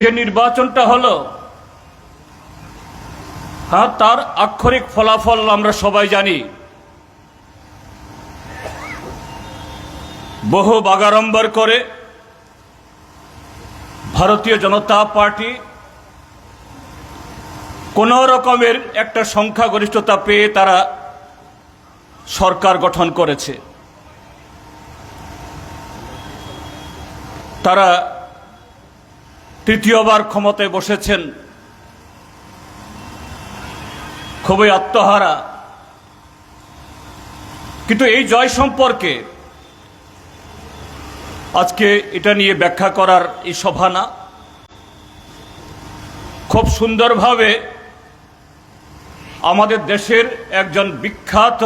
যে নির্বাচনটা হলো হ্যাঁ তার আক্ষরিক ফলাফল আমরা সবাই জানি। বহু বাগাড়ম্বর করে ভারতীয় জনতা পার্টি কোন রকমের একটা সংখ্যাগরিষ্ঠতা পেয়ে তারা সরকার গঠন করেছে। তারা তৃতীয়বার ক্ষমতায় বসেছেন। খুবই আত্মহারা। কিন্তু এই জয় সম্পর্কে আজকে এটা নিয়ে ব্যাখ্যা করার এই সভা না। খুব সুন্দরভাবে আমাদের দেশের একজন বিখ্যাত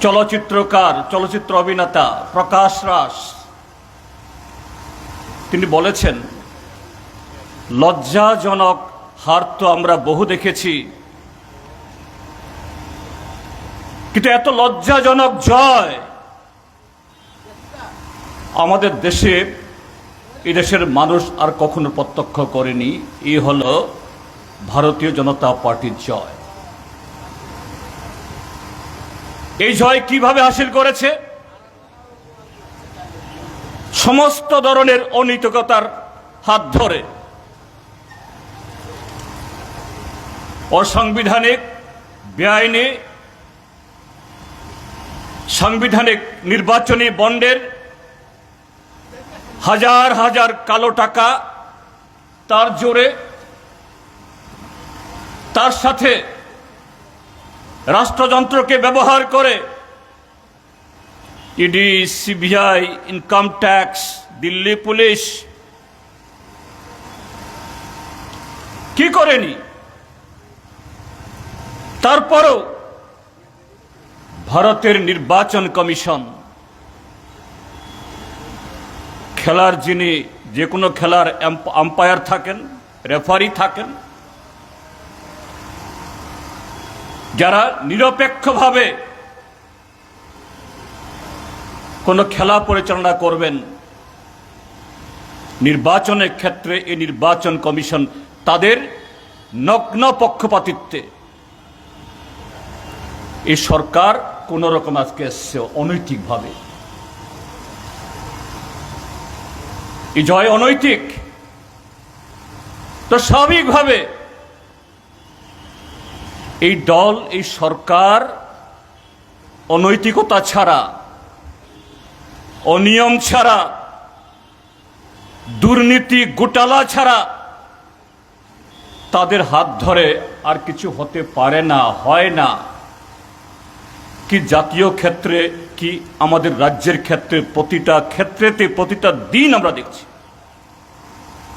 চলচ্চিত্রকার, চলচ্চিত্র অভিনেতা প্রকাশ রাস তিনি বলেছেন, লজ্জাজনক হার তো আমরা বহু দেখেছি। কিন্তু এত লজ্জাজনক জয় আমাদের দেশে, এই দেশের মানুষ আর কখনো প্রত্যক্ষ করেনি। এই হল ভারতীয় জনতা পার্টির জয়। এই জয় কীভাবে হাসিল করেছে? সমস্ত ধরনের অনৈতিকতার হাত ধরে অসাংবিধানিক, বেআইনি, সাংবিধানিক নির্বাচনী বন্ডের হাজার হাজার কালো টাকা তার জোরে, তার সাথে রাষ্ট্রযন্ত্রকে ব্যবহার করে ED CBI income tax Delhi police কি করেনি? তারপরও ভারতের নির্বাচন কমিশন, খেলার যিনি যে কোনো খেলার আম্পায়ার থাকেন, রেফারি থাকেন, যারা নিরপেক্ষভাবে কোনো খেলা পরিচালনা করবেন। নির্বাচনের ক্ষেত্রে এই নির্বাচন কমিশন তাদের নগ্ন পক্ষপাতিত্বে এই সরকার কোন রকম আজকে এসছে অনৈতিকভাবে। এই জয় অনৈতিক। তো স্বাভাবিকভাবে এই দল, এই সরকার অনৈতিকতা ছাড়া অনিয়ম ছাড়া, দুর্নীতি গোটালা ছাড়া তাদের হাত ধরে আর কিছু হতে পারে না, হয় না। কি জাতীয় ক্ষেত্রে, কি আমাদের রাজ্যের ক্ষেত্রে, প্রতিটা ক্ষেত্রেতে, প্রতিটা দিন আমরা দেখছি।